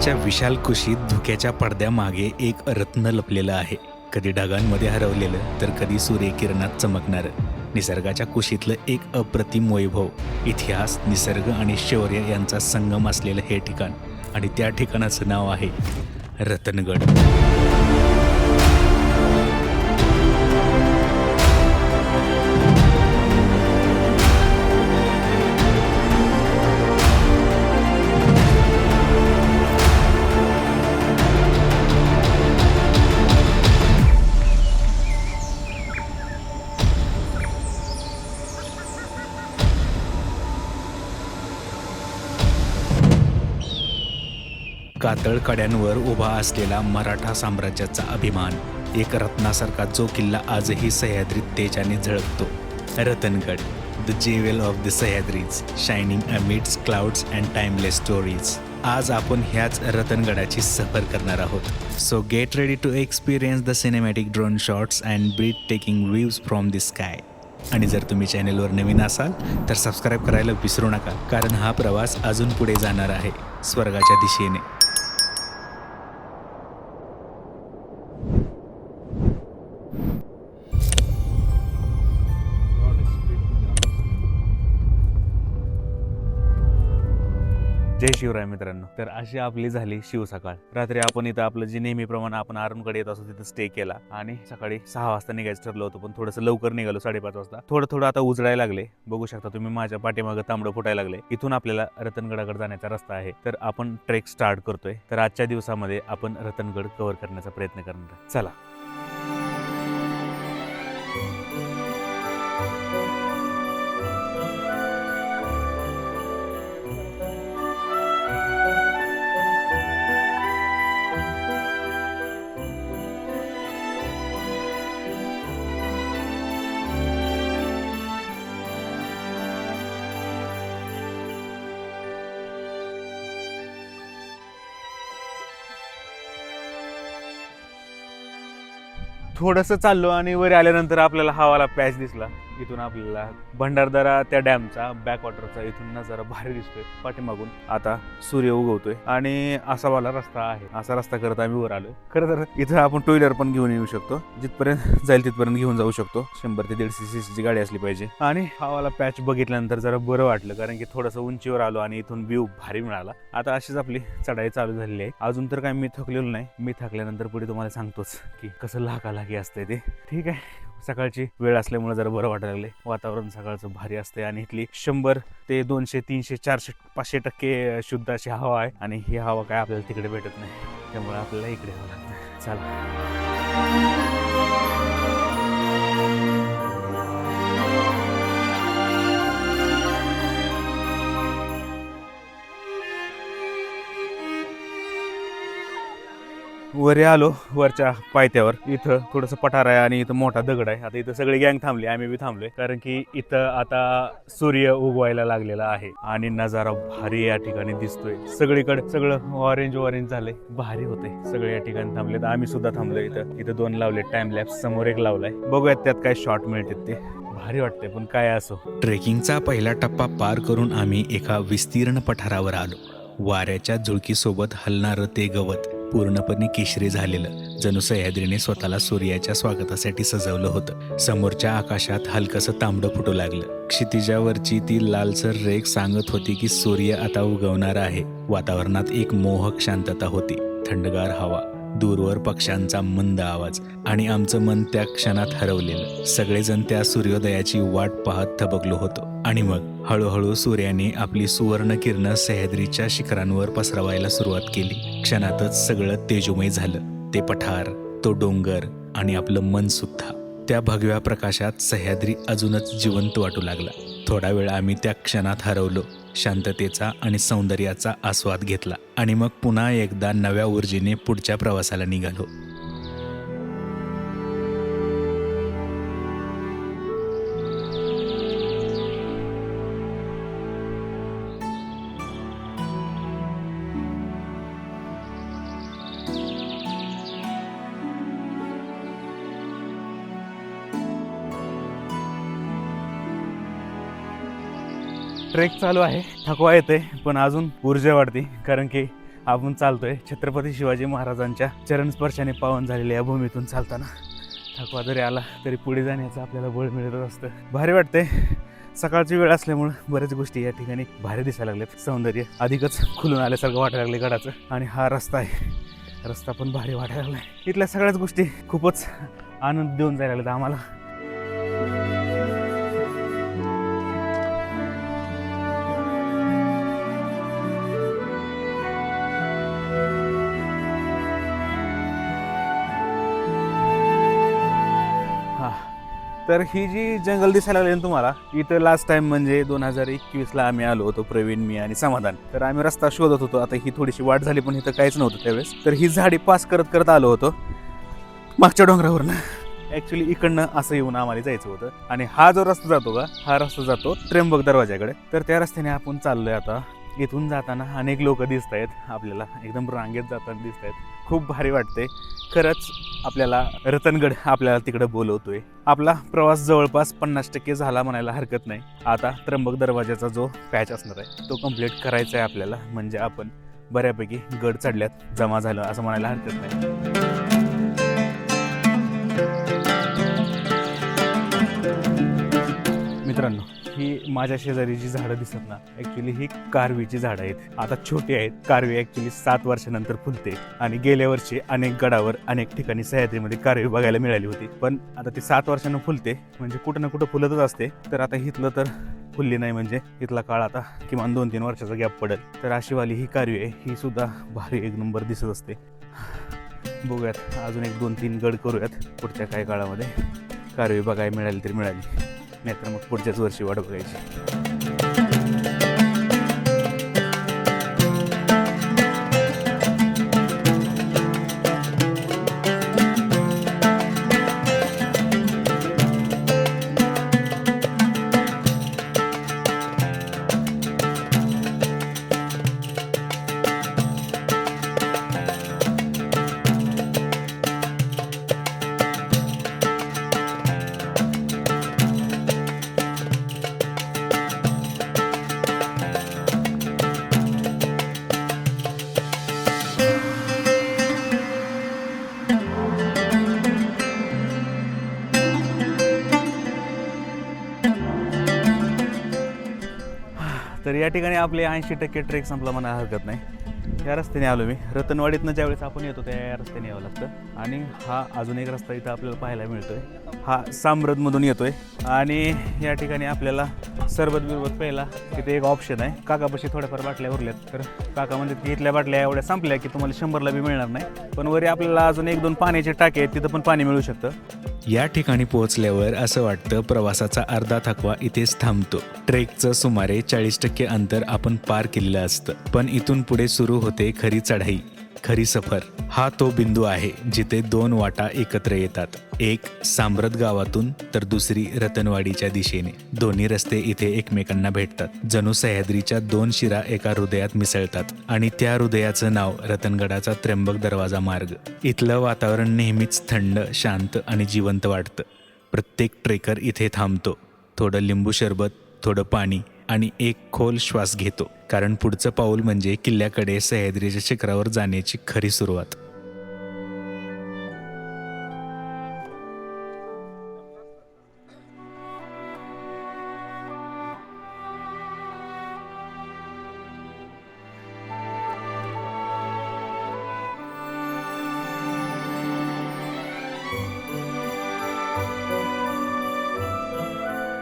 सह्याद्रीच्या विशाल कुशीत धुक्याच्या पडद्यामागे एक रत्न लपलेलं आहे. कधी ढगांमध्ये हरवलेलं तर कधी सूर्यकिरणात चमकणारं. निसर्गाच्या कुशीतलं एक अप्रतिम वैभव. इतिहास निसर्ग आणि शौर्य यांचा संगम असलेलं हे ठिकाण. आणि त्या ठिकाणाचं नाव आहे रतनगड. कातळ कड्यांवर उभा असलेला मराठा साम्राज्याचा अभिमान. एक रत्नासारखा जो किल्ला आजही सह्याद्रीत तेजाने झळकतो. Ratangad the jewel of the Sahyadris shining amidst clouds and timeless stories आज आपण ह्याच रतनगडाची सफर करणार आहोत. So get ready to experience the cinematic drone shots and breathtaking views from the sky आणि जर तुम्ही चॅनेलवर नवीन असाल तर सबस्क्राईब करायला विसरू नका कारण हा प्रवास अजून पुढे जाणार आहे स्वर्गाच्या दिशेने. जय शिवराय मित्रांनो. तर अशी आपली झाली शिवसकाळ रात्री आपण इथं आपलं जे नेहमीप्रमाणे आपण आरणकडे येत असतो तिथं स्टे केला. आणि सकाळी सहा वाजता निघायचं ठरलं होतं पण थोडंसं लवकर निघालो साडेपाच वाजता. थोडं थोडं आता उजडायला लागले. बघू शकता तुम्ही माझ्या पाठीमागं तांबडं फुटायला लागले. इथून आपल्याला रतनगडाकडे जाण्याचा रस्ता आहे. तर आपण ट्रेक स्टार्ट करतोय. तर आजच्या दिवसामध्ये आपण रतनगड कव्हर करण्याचा प्रयत्न करणार चला. थोडंसं चाललो आणि वर आल्यानंतर आपल्याला हवाला पॅच दिसला. इथून आपल्याला भंडारदरा त्या डॅमचा बॅक वॉटरचा इथून नजारा भारी दिसतोय पाठीमागून. आता सूर्य उगवतोय आणि असा वाला रस्ता आहे. असा रस्ता करत आम्ही वर आलोय. खरं तर इथं आपण टू व्हीलर पण घेऊन येऊ शकतो. जिथपर्यंत जाईल तिथपर्यंत घेऊन जाऊ शकतो. शंभर ते दीडशे सीसीची गाडी असली पाहिजे. आणि हवाला पॅच बघितल्यानंतर जरा बरं वाटलं कारण की थोडंसं उंचीवर आलो आणि इथून व्ह्यू भारी मिळाला. आता अशीच आपली चढाई चालू झालेली आहे. अजून तर काय मी थकलेलो नाही. मी थकल्यानंतर पुढे तुम्हाला सांगतोच की कसं लागालागी असतंय ते. ठीक आहे. सकाळची वेळ असल्यामुळे जरा बरं वाटायला लागले वातावरण सकाळचं भारी असते आणि इथली शंभर ते दोनशे तीनशे चारशे पाचशे टक्के शुद्ध अशी हवा आहे. आणि ही हवा काय आपल्याला तिकडे भेटत नाही. त्यामुळे आपल्याला इकडे हवं लागतं चला. वरे आलो वरच्या पायथ्यावर. इथं थोडंसं पठार आहे आणि इथं मोठा दगड आहे. आता इथं सगळी गँग थांबली आम्ही बी थांबलोय. कारण की इथं आता सूर्य उगवायला लागलेला आहे आणि नजारा भारी या ठिकाणी दिसतोय. सगळीकडे सगळं ऑरेंज ऑरेंज झालंय. भारी होते सगळे या ठिकाणी थांबले तर आम्ही सुद्धा थांबलोय इथं. इथं दोन लावले टाइम लॅप्स समोर एक लावलाय. बघूयात त्यात काय शॉर्ट मिळतात ते. भारी वाटते पण काय असो. ट्रेकिंगचा पहिला टप्पा पार करून आम्ही एका विस्तीर्ण पठारावर आलो. वाऱ्याच्या झुळकीसोबत हलणारं ते गवत. पूर्णपणे केशरी झालेलं. जणू सह्याद्रीने स्वतःला सूर्याच्या स्वागतासाठी सजवलं होतं. समोरच्या आकाशात हलकसं तांबडं फुटू लागलं. क्षितिजावरची ती लालसर रेख सांगत होती की सूर्य आता उगवणार आहे. वातावरणात एक मोहक शांतता होती. थंडगार हवा दूरवर पक्ष्यांचा मंद आवाज आणि आमचं मन त्या क्षणात हरवलेलं. सगळेजण त्या सूर्योदयाची वाट पाहत थबकलो होतो. आणि मग हळूहळू सूर्याने आपली सुवर्ण किरणं सह्याद्रीच्या शिखरांवर पसरवायला सुरुवात केली. क्षणातच सगळं तेजोमय झालं. ते पठार तो डोंगर आणि आपलं मन सुद्धा. त्या भगव्या प्रकाशात सह्याद्री अजूनच जिवंत वाटू लागला. थोडा वेळ आम्ही त्या क्षणात हरवलो. शांततेचा आणि सौंदर्याचा आस्वाद घेतला आणि मग पुन्हा एकदा नव्या ऊर्जेने पुढच्या प्रवासाला निघालो. ट्रेक चालू आहे. थकवा येते पण अजून ऊर्जा वाढते. कारण की आपण चालतोय छत्रपती शिवाजी महाराजांच्या चरणस्पर्शाने पावन झालेल्या या भूमीतून चालताना. थकवा जरी आला तरी पुढे जाण्याचं आपल्याला बळ मिळतच असतं. भारी वाटते सकाळची वेळ असल्यामुळं बऱ्याच गोष्टी या ठिकाणी भारी दिसायला लागल्यात. सौंदर्य अधिकच खुलून आल्यासारखं वाटायला लागले गडाचं. आणि हा रस्ता आहे. रस्ता पण भारी वाटायला लागला इथल्या सगळ्याच गोष्टी खूपच आनंद देऊन जायला लागल्यात आम्हाला. तर ही जी जंगल दिसायला लागली ना तुम्हाला इथं लास्ट टाइम म्हणजे दोन हजार एकवीसला आम्ही आलो होतो प्रवीण मी आणि समाधान. तर आम्ही रस्ता शोधत होतो आता ही थोडीशी वाट झाली पण इथं काहीच नव्हतं त्यावेळेस. तर ही झाडी पास करत करत आलो होतो मागच्या डोंगरावरनं. ॲक्च्युली इकडनं असं येऊन आम्हाला जायचं होतं. आणि हा जो रस्ता जातो का हा रस्ता जातो त्र्यंबक दरवाजाकडे तर त्या रस्त्याने आपण चाललोय आता. इथून जाताना अनेक लोक दिसत आहेत आपल्याला. एकदम रांगेत जाताना दिसत आहेत खूप भारी वाटते खरंच आपल्याला रतनगड आपल्याला तिकडं बोलवतोय. आपला प्रवास जवळपास पन्नास टक्के झाला म्हणायला हरकत नाही. आता त्र्यंबक दरवाजाचा जो पॅच असणार आहे तो कंप्लीट करायचा आहे आपल्याला. म्हणजे आपण बऱ्यापैकी गड चढल्यात जमा झालं असं म्हणायला हरकत नाही. मित्रांनो ही माझ्या शेजारी जी झाडं दिसत ना ऍक्च्युली ही कारवीची झाडं आहेत. आता छोटी आहेत. कारवी ऍक्च्युली सात वर्षानंतर फुलते आणि गेल्या वर्षी अनेक गडावर अनेक ठिकाणी सह्याद्रीमध्ये कारवी बघायला मिळाली होती. पण आता ती सात वर्षानं फुलते म्हणजे कुठं ना कुठं फुलतच असते. तर आता हिथलं तर फुलली नाही म्हणजे इथला काळ आता किमान दोन तीन वर्षाचा गॅप पडेल. तर अशीवाली ही कारवी आहे. ही सुद्धा भारी एक नंबर दिसत असते. बघूयात. अजून एक दोन तीन गड करूयात. पुढच्या काही काळामध्ये कारवी बघायला मिळाली तरी मिळाली. नाहीतर मग पुढच्याच वर्षी वाट बघायची. या ठिकाणी आपले ऐंशी टक्के ट्रेक संपला म्हणायला हरकत नाही. या रस्त्याने आलो मी. रतनवाडीतनं ज्यावेळेस आपण येतो त्या या रस्त्याने यावं लागतं. आणि हा अजून एक रस्ता इथं आपल्याला पाहायला मिळतो आहे हा साम्रदमधून येतो आहे आणि या ठिकाणी आपल्याला सरबत बिरबत प्यायला तिथे एक ऑप्शन आहे. काकापाशी थोड्याफार बाटल्या उरल्यात. तर काका म्हणजे की इथल्या बाटल्या एवढ्या संपल्या की तुम्हाला शंभरला बी मिळणार नाही. पण वरी आपल्याला अजून एक दोन पाण्याचे टाके आहेत तिथं पण पाणी मिळू शकतं. या ठिकाणी पोहोचल्यावर असं वाटतं प्रवासाचा अर्धा थकवा इथेच थांबतो. ट्रेकचं सुमारे चाळीस टक्के अंतर आपण पार केलेलं असतं. पण इथून पुढे सुरू होत खरी चढाई खरी सफर. हा तो बिंदू आहे जिथे दोन वाटा एकत्र येतात. एक सांब्रत गावातून तर दुसरी रतनवाडीच्या दिशेने. दोन्ही रस्ते इथे एकमेकांना भेटतात. जणू सह्याद्रीच्या दोन शिरा एका हृदयात मिसळतात आणि त्या हृदयाचं नाव रतनगडाचा त्र्यंबक दरवाजा मार्ग. इथलं वातावरण नेहमीच थंड शांत आणि जिवंत वाटतं. प्रत्येक ट्रेकर इथे थांबतो. थोडं लिंबू सरबत थोडं पाणी आणि एक खोल श्वास घेतो. कारण पुढचं पाऊल म्हणजे किल्ल्याकडे सह्याद्रीच्या शिखरावर जाण्याची खरी सुरुवात.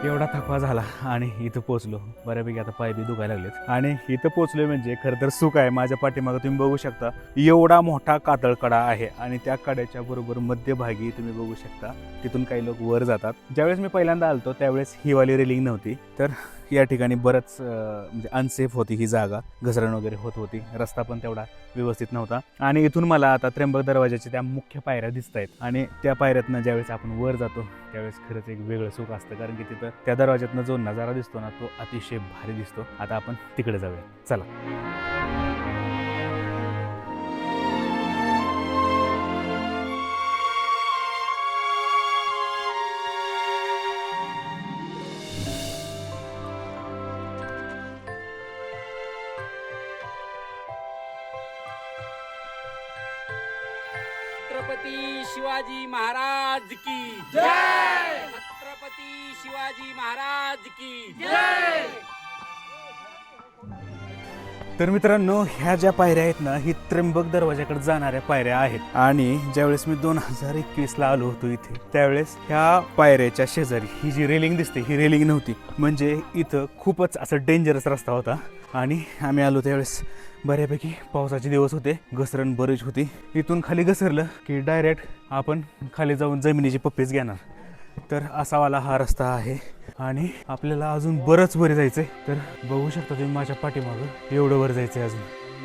एवढा थकवा झाला आणि इथं पोचलो बऱ्यापैकी आता पाय बी दुखायला लागलेत. आणि इथं पोचलोय म्हणजे खरं तर सुख आहे. माझ्या पाठीमागं तुम्ही बघू शकता एवढा मोठा कातळ कडा आहे. आणि त्या कड्याच्या बरोबर मध्यभागी तुम्ही बघू शकता तिथून काही लोक वर जातात. ज्यावेळेस मी पहिल्यांदा आलतो त्यावेळेस ही वाली रेलिंग नव्हती. तर या ठिकाणी बरंच म्हणजे अनसेफ होती ही जागा. घसरण वगैरे होत होती. रस्ता पण तेवढा व्यवस्थित नव्हता. आणि इथून मला आता त्र्यंबक दरवाजाच्या त्या मुख्य पायऱ्या दिसत आहेत आणि त्या पायऱ्यातनं ज्यावेळेस आपण वर जातो त्यावेळेस खरंच एक वेगळं सुख असतं. कारण की तिथं त्या दरवाज्यातनं जो नजारा दिसतो ना तो अतिशय भारी दिसतो. आता आपण तिकडे जाऊया. चला. शिवाजी महाराज की जय! छत्रपती शिवाजी महाराज की जय! तर मित्रांनो ह्या ज्या पायऱ्या आहेत ना ही त्र्यंबक दरवाजाकडे जाणाऱ्या पायऱ्या आहेत. आणि ज्यावेळेस मी दोन हजार एकवीसला आलो होतो इथे त्यावेळेस ह्या पायऱ्याच्या शेजारी ही जी रेलिंग दिसते ही रेलिंग नव्हती. म्हणजे इथं खूपच असं डेंजरस रस्ता होता. आणि आम्ही आलो त्यावेळेस. बऱ्यापैकी पावसाचे दिवस होते. घसरण बरीच होती. इथून खाली घसरलं की डायरेक्ट आपण खाली जाऊन जमिनीची पप्पीच घेणार. तर असावाला हा रस्ता आहे. आणि आपल्याला अजून बरंच वर जायचंय. तर बघू शकता तुम्ही माझ्या पाठीमागं एवढं वर जायचंय अजून.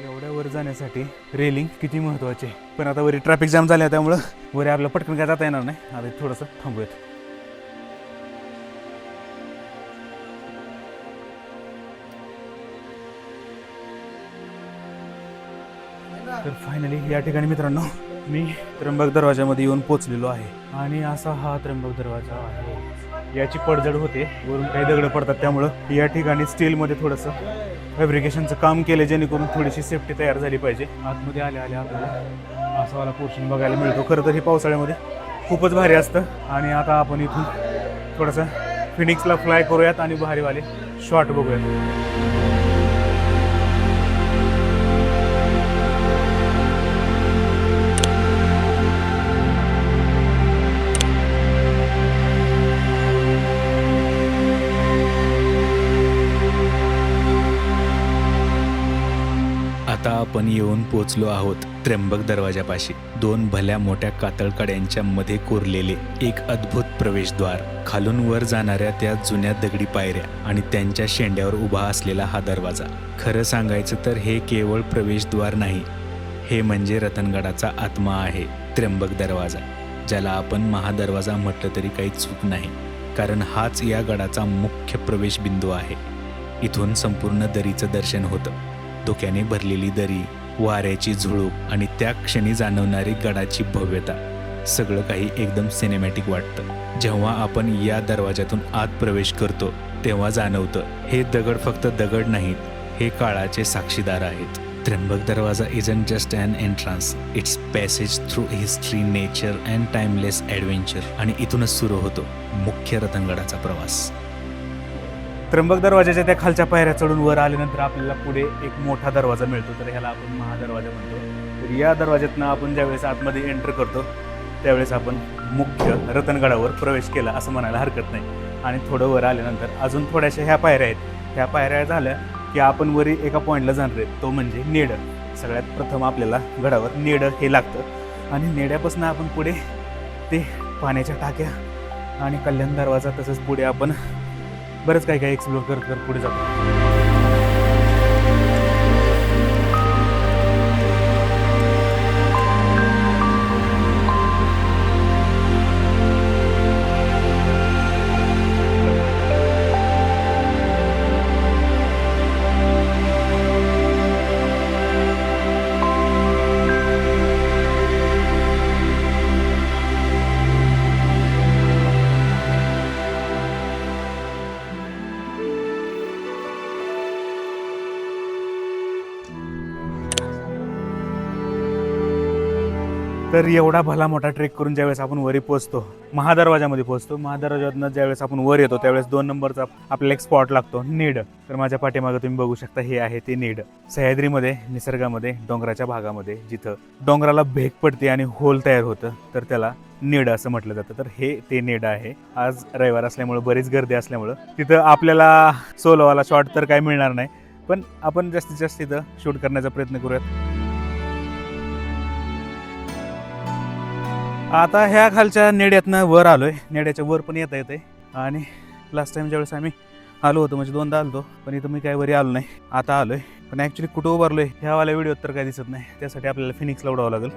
एवढ्या वर जाण्यासाठी रेलिंग किती महत्वाची आहे. पण आता वरी ट्रॅफिक जाम झाल्या त्यामुळं वरी आपलं पटकन काय जाता येणार नाही. आता थोडंसं थांबूयात. तर फायनली या ठिकाणी मित्रांनो मी त्र्यंबक दरवाजामध्ये येऊन पोचलेलो आहे. आणि असा हा त्र्यंबक दरवाजा आहे. याची पडझड होते वरून काही दगड पडतात. त्यामुळं या ठिकाणी स्टीलमध्ये थोडंसं फॅब्रिकेशनचं काम केलं जेणेकरून थोडीशी सेफ्टी तयार झाली पाहिजे. आतमध्ये आले आले आपल्याला असा वाला पोर्शन बघायला मिळतो. खरं तर हे पावसाळ्यामध्ये खूपच भारी असतं. आणि आता आपण इथून थोडंसं फिनिक्सला फ्लाय करूयात आणि भारीवाले शॉट बघूयात. पोचलो आहोत त्र्यंबक दरवाजापाशी. दोन भल्या मोठ्या कातळकड्यांच्या मध्ये कोरलेले एक अद्भुत प्रवेशद्वार. खालून वर जाणाऱ्या त्या जुन्या दगडी पायऱ्या आणि त्यांच्या शेंड्यावर उभा असलेला हा दरवाजा. खरं सांगायचं तर हे केवळ प्रवेशद्वार नाही हे म्हणजे रतनगडाचा आत्मा आहे त्र्यंबक दरवाजा ज्याला आपण महादरवाजा म्हटलं तरी काही चूक नाही कारण हाच या गडाचा मुख्य प्रवेशबिंदू आहे. इथून संपूर्ण दरीचं दर्शन होतं. धोक्याने भरलेली दरी वाऱ्याची झुळूक आणि त्या क्षणी जाणवणारी गडाची भव्यता. सगळं काही एकदम सिनेमॅटिक वाटतं. जेव्हा आपण या दरवाजातून आत प्रवेश करतो तेव्हा जाणवतं हे दगड फक्त दगड नाहीत हे काळाचे साक्षीदार आहेत. Trimbak Darwaza is an just an entrance it's passage through history nature and timeless adventure आणि इथूनच सुरू होतो मुख्य रतनगडाचा प्रवास. त्र्यंबक दरवाजाच्या त्या खालच्या पायऱ्या चढून वर आल्यानंतर आपल्याला पुढे एक मोठा दरवाजा मिळतो. तर ह्याला आपण महादरवाजा म्हणतो. तर या दरवाज्यातनं आपण ज्यावेळेस आतमध्ये एंटर करतो त्यावेळेस आपण मुख्य रतनगडावर प्रवेश केला असं म्हणायला हरकत नाही. आणि थोडं वर आल्यानंतर अजून थोड्याशा ह्या पायऱ्या आहेत. ह्या पायऱ्या झाल्या की आपण वरी एका पॉईंटला जाणार आहेत. तो म्हणजे नेडं. सगळ्यात प्रथम आपल्याला गडावर नेडं हे लागतं. आणि नेड्यापासून आपण पुढे ते पाण्याच्या टाक्या आणि कल्याण दरवाजा तसंच पुढे आपण बरंच काही काही एक्सप्लोर करत करत पुढे जातो. तर एवढा भला मोठा ट्रेक करून ज्यावेळेस आपण वरी पोहोचतो महादरवाजामध्ये पोहोचतो महादरवाजातनं ज्यावेळेस आपण वर येतो त्यावेळेस दोन नंबरचा आपल्याला एक स्पॉट लागतो नीड. तर माझ्या पाठीमागे तुम्ही बघू शकता हे आहे ते नीड. सह्याद्रीमध्ये निसर्गामध्ये डोंगराच्या भागामध्ये जिथं डोंगराला भेग पडते आणि होल तयार होतं तर त्याला नेड असं म्हटलं जातं. तर हे ते नेड आहे. आज रविवार असल्यामुळं बरीच गर्दी असल्यामुळं तिथं आपल्याला सोलोवाला शॉट तर काय मिळणार नाही पण आपण जास्तीत जास्त तिथं शूट करण्याचा प्रयत्न करूयात. आता ह्या खालच्या नेड्यातनं वर आलोय. नेड्याच्या वर पण येता येते आणि लास्ट टाइमच्या ज्यावेळेस आम्ही आलो होतो म्हणजे दोनदा आलो पण इथं मी काय वरी आलो नाही. आता आलोय. पण ॲक्च्युली कुठं उभारलोय ह्यावाल्या व्हिडिओत तर काय दिसत नाही. त्यासाठी आपल्याला फिनिक्सला उडावं लागेल.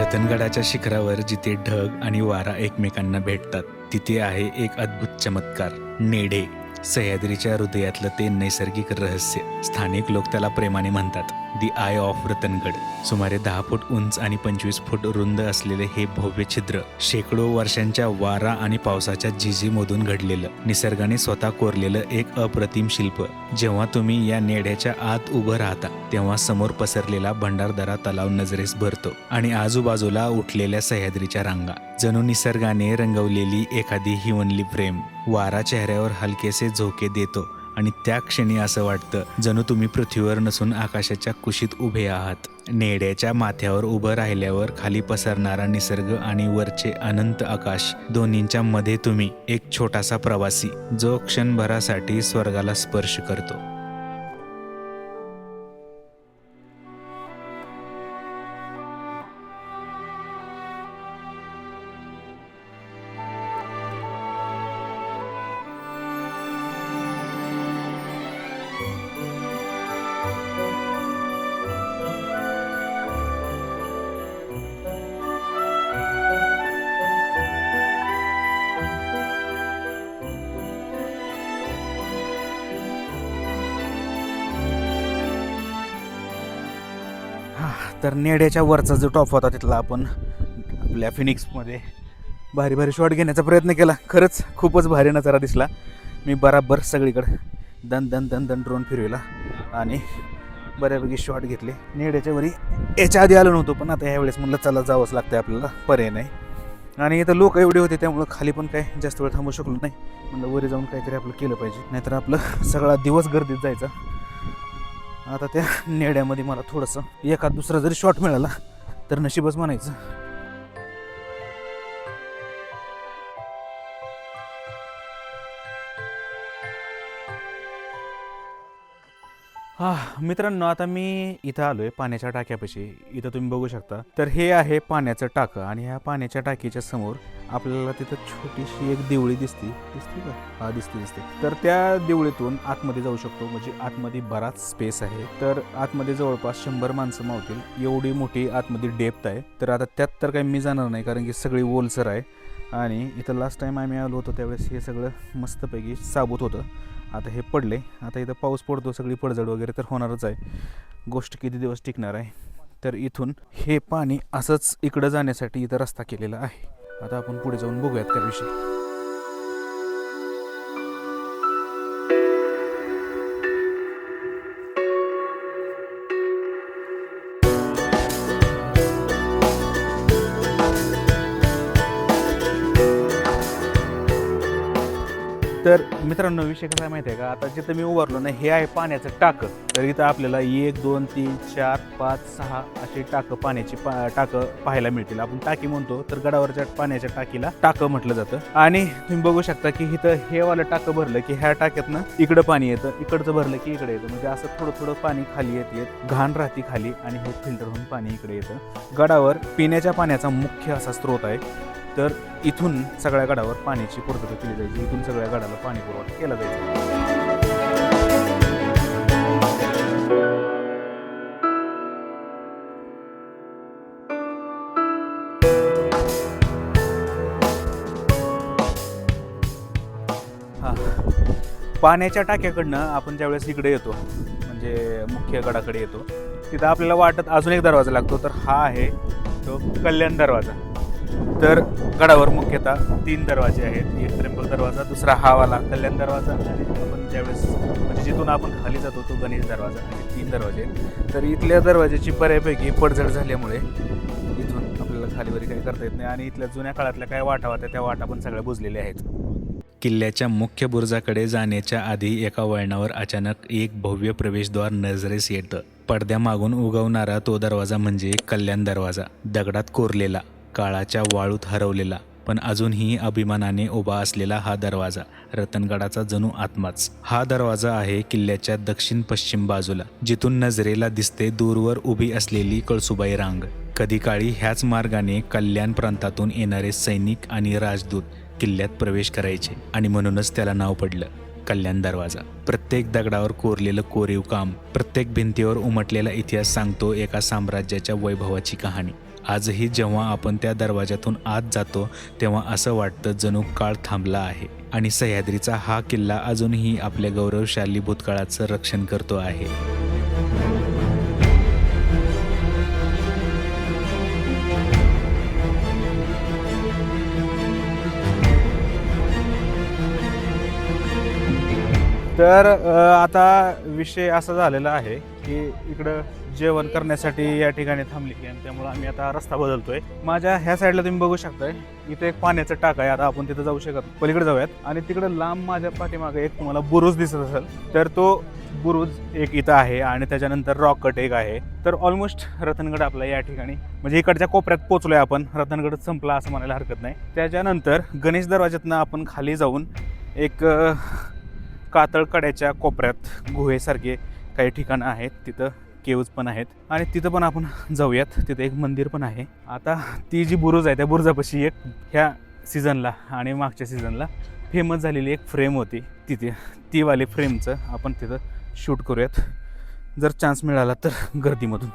रतनगडाच्या शिखरावर जिथे ढग आणि वारा एकमेकांना भेटतात तिथे आहे एक अद्भुत चमत्कार नेढे सह्याद्रीच्या हृदयातलं ते नैसर्गिक रहस्य. स्थानिक लोक त्याला प्रेमाने म्हणतात दी आय ऑफ रतनगड सुमारे दहा फूट उंच आणि पंचवीस फूट रुंद असलेले हे भव्य छिद्र शेकडो वर्षांच्या वारा आणि पावसाच्या झिझीमधून घडलेलं. निसर्गाने स्वतः कोरलेलं एक अप्रतिम शिल्प. जेव्हा तुम्ही या नेड्याच्या आत उभं राहता तेव्हा समोर पसरलेला भंडारदरा तलाव नजरेस भरतो आणि आजूबाजूला उठलेल्या सह्याद्रीच्या रांगा. जणू निसर्गाने रंगवलेली एखादी हिवनली प्रेम वारा चेहऱ्यावर हलकेसे झोके देतो आणि त्या क्षणी असं वाटतं जणू तुम्ही पृथ्वीवर नसून आकाशाच्या कुशीत उभे आहात. नेड्याच्या माथ्यावर उभं राहिल्यावर खाली पसरणारा निसर्ग आणि वरचे अनंत आकाश दोन्हींच्या मध्ये तुम्ही एक छोटासा प्रवासी जो क्षणभरासाठी स्वर्गाला स्पर्श करतो. तर नेड्याच्या वरचा जो टॉप होता तिथला आपण आपल्या फिनिक्समध्ये भारी भारी शॉट घेण्याचा प्रयत्न केला. खरंच खूपच भारी नजारा दिसला. मी बराबर सगळीकडं दन दन दन दन ड्रोन फिरविला आणि बऱ्यापैकी शॉट घेतले. नेड्याच्या वरी याच्या आधी आलो नव्हतो पण आता ह्यावेळेस म्हणलं चला जावंच लागतं आपल्याला पर्याय नाही. आणि इथं लोक एवढे होते त्यामुळं खाली पण काय जास्त वेळ थांबू शकलो नाही. म्हणलं वरी जाऊन काहीतरी आपलं केलं पाहिजे. नाहीतर आपलं सगळा दिवस गर्दीत जायचा. आता त्या नेड्यामध्ये मला थोडंसं एखाद दुसरा जरी शॉट मिळाला तर नशीबच म्हणायचं. हा मित्रांनो आता मी इथं आलोय पाण्याच्या टाक्यापाशी. इथं तुम्ही बघू शकता. तर हे आहे पाण्याचं टाकं आणि ह्या पाण्याच्या टाकीच्या समोर आपल्याला तिथं छोटीशी एक देवळी दिसते. दिसते का? हा दिसते दिसते. तर त्या देवळीतून आतमध्ये जाऊ शकतो. म्हणजे आतमध्ये बराच स्पेस आहे. तर आतमध्ये जवळपास शंभर माणसं मावतील. एवढी मोठी आतमध्ये डेप्थ आहे. तर आता त्यात तर काही मी जाणार नाही कारण की सगळी ओलसर आहे. आणि इथं लास्ट टाईम आम्ही आलो होतो त्यावेळेस हे सगळं मस्तपैकी साबूत होतं. आता हे पडले. आता इथं पाऊस पडतो सगळी पडझड वगैरे तर होणारच आहे. गोष्ट किती दिवस टिकणार आहे? तर इथून हे पाणी असंच इकडं जाण्यासाठी इथं रस्ता केलेला आहे. आता आपण पुढे जाऊन बघूयात त्याविषयी. तर मित्रांनो विषय कसा माहिती आहे का? आता जिथं मी उभारलो ना हे आहे पाण्याचं टाकं. तर इथं आपल्याला एक दोन तीन चार पाच सहा अशी टाकं पाण्याची पा टाकं पाहायला मिळतील. आपण टाकी म्हणतो तर गडावरच्या पाण्याच्या टाकीला टाकं म्हटलं जातं. आणि तुम्ही बघू शकता की इथं हे वालं टाकं भरलं की ह्या टाक्यातनं इकडं पाणी येतं इकडचं भरलं की इकडे येतं. म्हणजे असं थोडं थोडं पाणी खाली येत येत घाण राहते खाली आणि हे फिल्टर होऊन पाणी इकडे येतं. गडावर पिण्याच्या पाण्याचा मुख्य असा स्रोत आहे. तर इथून सगळ्या गडावर पाण्याची पूर्तता केली जायची. इथून सगळ्या गडाला पाणी पुरवठा केला जायचा. पाण्याच्या टाक्याकडनं आपण ज्यावेळेस इकडे येतो म्हणजे मुख्य गडाकडे येतो तिथं आपल्याला वाटत अजून एक दरवाजा लागतो तर हा आहे तो कल्याण दरवाजा. तर गडावर मुख्यतः तीन दरवाजे आहेत. एक त्र्यंबक दरवाजा दुसरा हा वाला कल्याण दरवाजा आणि आपण ज्यावेळेस म्हणजे जिथून आपण खाली जातो तो गणेश दरवाजा आणि तीन दरवाजे आहेत. तर इथल्या दरवाजाची बऱ्यापैकी पडझड झाल्यामुळे इथून आपल्याला खालीवरी काही करता येत नाही आणि इथल्या जुन्या काळातल्या काय वाटा होत्या त्या वाटा पण सगळ्या बुजलेल्या आहेत. किल्ल्याच्या मुख्य बुरुजाकडे जाण्याच्या आधी एका वळणावर अचानक एक भव्य प्रवेशद्वार नजरेस येतं. पडद्यामागून उगवणारा तो दरवाजा म्हणजे कल्याण दरवाजा. दगडात कोरलेला काळाच्या वाळूत हरवलेला पण अजूनही अभिमानाने उभा असलेला हा दरवाजा रतनगडाचा जणू आत्माच. हा दरवाजा आहे किल्ल्याच्या दक्षिण पश्चिम बाजूला जिथून नजरेला दिसते दूरवर उभी असलेली कळसुबाई रांग. कधी काळी ह्याच मार्गाने कल्याण प्रांतातून येणारे सैनिक आणि राजदूत किल्ल्यात प्रवेश करायचे आणि म्हणूनच त्याला नाव पडलं कल्याण दरवाजा. प्रत्येक दगडावर कोरलेलं कोरीव काम प्रत्येक भिंतीवर उमटलेला इतिहास सांगतो एका साम्राज्याच्या वैभवाची कहाणी. आजही जेव्हा आपण त्या दरवाजातून आत जातो तेव्हा असं वाटतं जणू काळ थांबला आहे. आणि सह्याद्रीचा हा किल्ला अजूनही आपल्या गौरवशाली भूतकाळाचं रक्षण करतो आहे. तर आता विषय असा झालेला आहे की इकडं जेवण करण्यासाठी या ठिकाणी थांबली आणि त्यामुळे आम्ही आता रस्ता बदलतोय. माझ्या ह्या साईडला तुम्ही बघू शकताय. इथे एक पाण्याचं टाक आहे. आता आपण तिथं जाऊ शकत पलीकडे जाऊयात. आणि तिकडे लांब माझ्या पाठीमागे एक तुम्हाला बुरुज दिसत असेल तर तो बुरुज एक इथं आहे आणि त्याच्यानंतर रॉकट एक आहे. तर ऑलमोस्ट रतनगड आपला या ठिकाणी म्हणजे इकडच्या कोपऱ्यात पोचलोय आपण. रतनगड संपला असं म्हणायला हरकत नाही. त्याच्यानंतर गणेश दरवाज्यातनं आपण खाली जाऊन एक कातळ कड्याच्या कोपऱ्यात गुहेसारखे काही ठिकाणं आहेत. तिथं केव्ज पण आहेत. आणि तिथं पण आपण जाऊयात. तिथं एक मंदिर पण आहे. आता ती जी बुरुज आहे त्या बुरुजापाशी एक ह्या सीझनला आणि मागच्या सीझनला फेमस झालेली एक फ्रेम होती. तिथे तीवाली फ्रेमचं आपण तिथं शूट करूयात. जर चान्स मिळाला तर गर्दीमधून.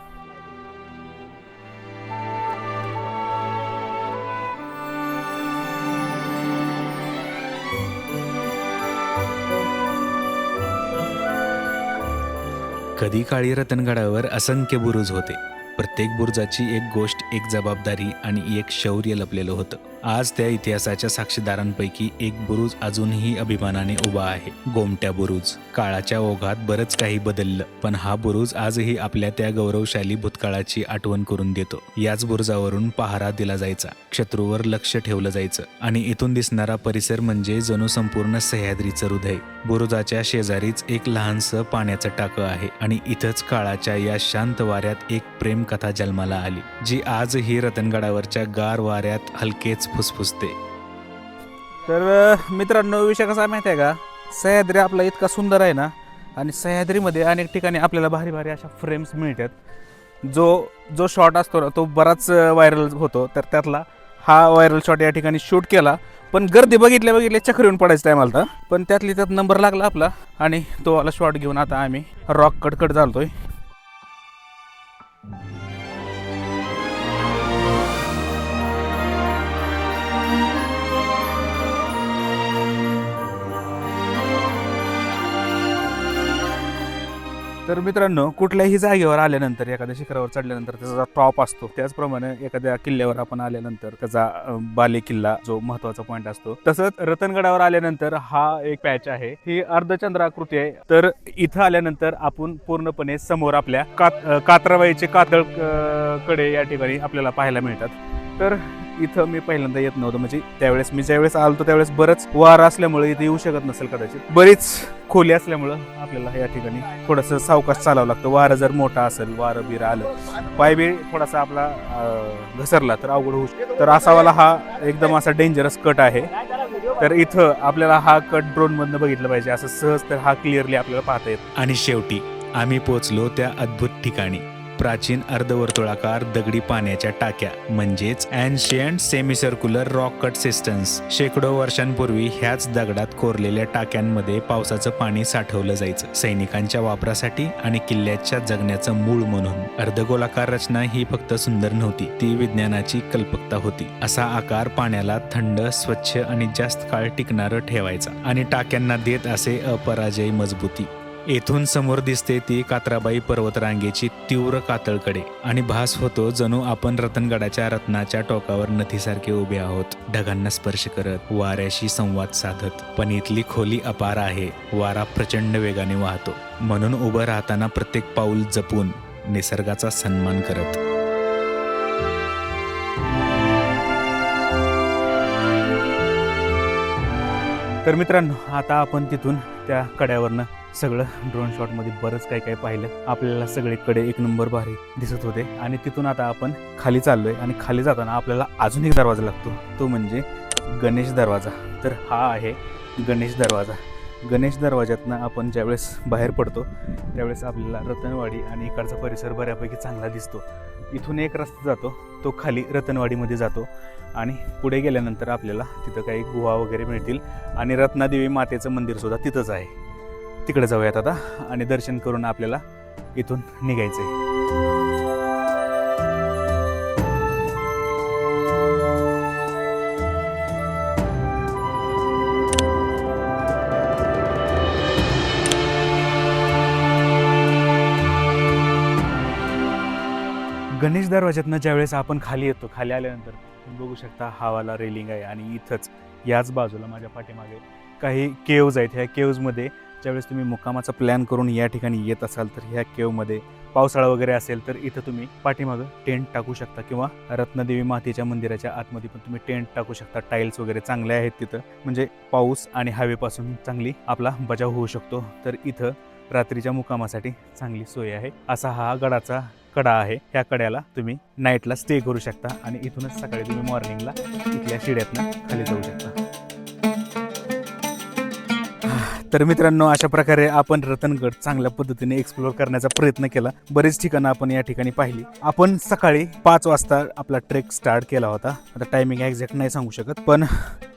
कधी काळी रतनगडावर असंख्य बुरुज होते. प्रत्येक बुरुजाची एक गोष्ट एक जबाबदारी आणि एक शौर्य लपलेलं होतं. आज त्या इतिहासाच्या साक्षीदारांपैकी एक बुरुज अजूनही अभिमानाने उभा आहे. गोमट्या बुरुज. काळाच्या ओघात बरंच काही बदललं पण हा बुरुज आजही आपल्या त्या गौरवशाली भूतकाळाची आठवण करून देतो. याच बुरुजावरून पहारा दिला जायचा शत्रूवर लक्ष ठेवलं जायचं आणि इथून दिसणारा परिसर म्हणजे जणू संपूर्ण सह्याद्रीचं हृदय. बुरुजाच्या शेजारीच एक लहानसं पाण्याचं टाकं आहे आणि इथंच काळाच्या या शांत वाऱ्यात एक प्रेम कथा जन्माला आली जी आजही रतनगडावरच्या गार वाऱ्यात हलकेच फुसफुसते. तर मित्रांनो विषय कसा आहे माहिती आहे का? सह्याद्री आपला इतका सुंदर आहे ना आणि सह्याद्रीमध्ये अनेक ठिकाणी आपल्याला भारी भारी अशा फ्रेम्स मिळतात. जो जो शॉट असतो ना तो बराच व्हायरल होतो. तर त्यातला हा व्हायरल शॉट या ठिकाणी शूट केला. पण गर्दी बघितल्या बघितल्या चक्र येऊन पडायचं टायमाला तर पण त्यातली त्यात नंबर लागला आपला आणि तो वाला शॉट घेऊन आता आम्ही रॉक कडकड चालतोय. तर मित्रांनो कुठल्याही जागेवर आल्यानंतर एखाद्या शिखरावर चढल्यानंतर त्याचा टॉप असतो त्याचप्रमाणे एखाद्या किल्ल्यावर आपण आल्यानंतर त्याचा बाले किल्ला जो महत्त्वाचा पॉईंट असतो. तसंच रतनगडावर आल्यानंतर हा एक पॅच आहे. ही अर्धचंद्राकृती आहे. तर इथं आल्यानंतर आपण पूर्णपणे समोर आपल्या कात अं, कात्राबाईचे कातळकडे या ठिकाणी आपल्याला पाहायला मिळतात. तर इथं मी पहिल्यांदा येत नव्हतं. म्हणजे त्यावेळेस मी ज्यावेळेस आलतो त्यावेळेस बरंच वार असल्यामुळे इथे येऊ शकत नसेल कदाचित. बरीच खोली असल्यामुळं आपल्याला या ठिकाणी थोडंसं सावकाश चालावं लागतं. वारं जर मोठा असेल वारं बिरं आलं पायबी थोडासा आपला घसरला तर अवघड होऊ शकतो. तर असावाला हा एकदम असा डेंजरस कट आहे. तर इथं आपल्याला हा कट ड्रोन मधनं बघितलं पाहिजे. असं सहज तर हा क्लिअरली आपल्याला पाहता येत. आणि शेवटी आम्ही पोचलो त्या अद्भुत ठिकाणी. प्राचीन अर्धवर्तुळाकार दगडी पाण्याच्या टाक्या म्हणजेच ancient semicircular rock cut systems शेकडो वर्षांपूर्वी ह्याच दगडात कोरलेल्या टाक्यांमध्ये पावसाचं पाणी साठवलं जायचं. सैनिकांच्या वापरासाठी आणि किल्ल्याच्या जगण्याचं मूळ म्हणून. अर्धगोलाकार रचना ही फक्त सुंदर नव्हती ती विज्ञानाची कल्पकता होती. असा आकार पाण्याला थंड स्वच्छ आणि जास्त काळ टिकणारं ठेवायचा आणि टाक्यांना देत असे अपराजय मजबूती. येथून समोर दिसते ती कात्राबाई पर्वतरांगेची तीव्र कातळकडे. आणि भास होतो जणू आपण रतनगडाच्या रत्नाच्या टोकावर नथीसारखे उभे आहोत. ढगांना स्पर्श करत वाऱ्याशी संवाद साधत. पण इथली खोली अपार आहे. वारा प्रचंड वेगाने वाहतो. म्हणून उभं राहताना प्रत्येक पाऊल जपून निसर्गाचा सन्मान करत. तर मित्रांनो आता आपण तिथून त्या कड्यावरनं सगळं ड्रोन शॉटमध्ये बरंच काही काही पाहिलं. आपल्याला सगळीकडे एक नंबर भारी दिसत होते. आणि तिथून आता आपण खाली चाललोय. आणि खाली जाताना आपल्याला अजून एक दरवाजा लागतो. तो म्हणजे गणेश दरवाजा. तर हा आहे गणेश दरवाजा. गणेश दरवाज्यातनं आपण ज्यावेळेस बाहेर पडतो त्यावेळेस आपल्याला रतनवाडी आणि इकडचा परिसर बऱ्यापैकी चांगला दिसतो. इथून एक रस्ता जातो. तो खाली रतनवाडीमध्ये जातो. आणि पुढे गेल्यानंतर आपल्याला तिथं काही गुहा वगैरे मिळतील. आणि रत्नादेवी मातेचं मंदिरसुद्धा तिथंच आहे. तिकडे जाऊयात आता आणि दर्शन करून आपल्याला इथून निघायचं आहे गणेश दरवाज्यातनं ज्यावेळेस आपण खाली येतो खाली आल्यानंतर बघू शकता हावाला रेलिंग आहे आणि इथंच याच बाजूला माझ्या पाठीमागे काही केव्ज आहेत. ह्या केव्जमध्ये ज्यावेळेस तुम्ही मुक्कामाचा प्लॅन करून या ठिकाणी येत असाल तर ह्या केवमध्ये पावसाळा वगैरे असेल तर इथं तुम्ही पाठीमागं टेंट टाकू शकता किंवा रत्नदेवी मातेच्या मंदिराच्या आतमध्ये पण तुम्ही टेंट टाकू शकता. टाईल्स वगैरे चांगले आहेत तिथं. म्हणजे पाऊस आणि हवेपासून चांगली आपला बचाव होऊ शकतो. तर इथं रात्रीच्या मुकामासाठी चांगली सोय आहे. असा हा गडाचा कडा आहे. ह्या कड्याला तुम्ही नाईटला स्टे करू शकता आणि इथूनच सकाळी तुम्ही मॉर्निंगला इथल्या शिड्यातनं खाली जाऊ शकता. तर मित्रांनो अशा प्रकारे आपण रतनगड चांगल्या पद्धतीने एक्सप्लोअर करण्याचा प्रयत्न केला. बरेच ठिकाणं आपण या ठिकाणी पाहिली. आपण सकाळी पाच वाजता आपला ट्रेक स्टार्ट केला होता. आता टायमिंग एक्झॅक्ट नाही सांगू शकत पण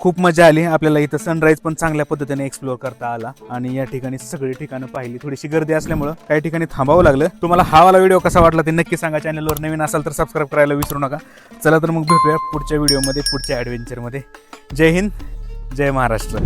खूप मजा आली. आपल्याला इथं सनराईज पण चांगल्या पद्धतीने एक्सप्लोअर करता आला आणि या ठिकाणी सगळी ठिकाणं पाहिली. थोडीशी गर्दी असल्यामुळं काही ठिकाणी थांबावं लागलं. तुम्हाला हा वाला व्हिडिओ कसा वाटला ते नक्की सांगा. चॅनलवर नवीन असाल तर सबस्क्राईब करायला विसरू नका. चला तर मग भेटूया पुढच्या व्हिडिओमध्ये पुढच्या ॲडव्हेंचरमध्ये जय हिंद जय महाराष्ट्र.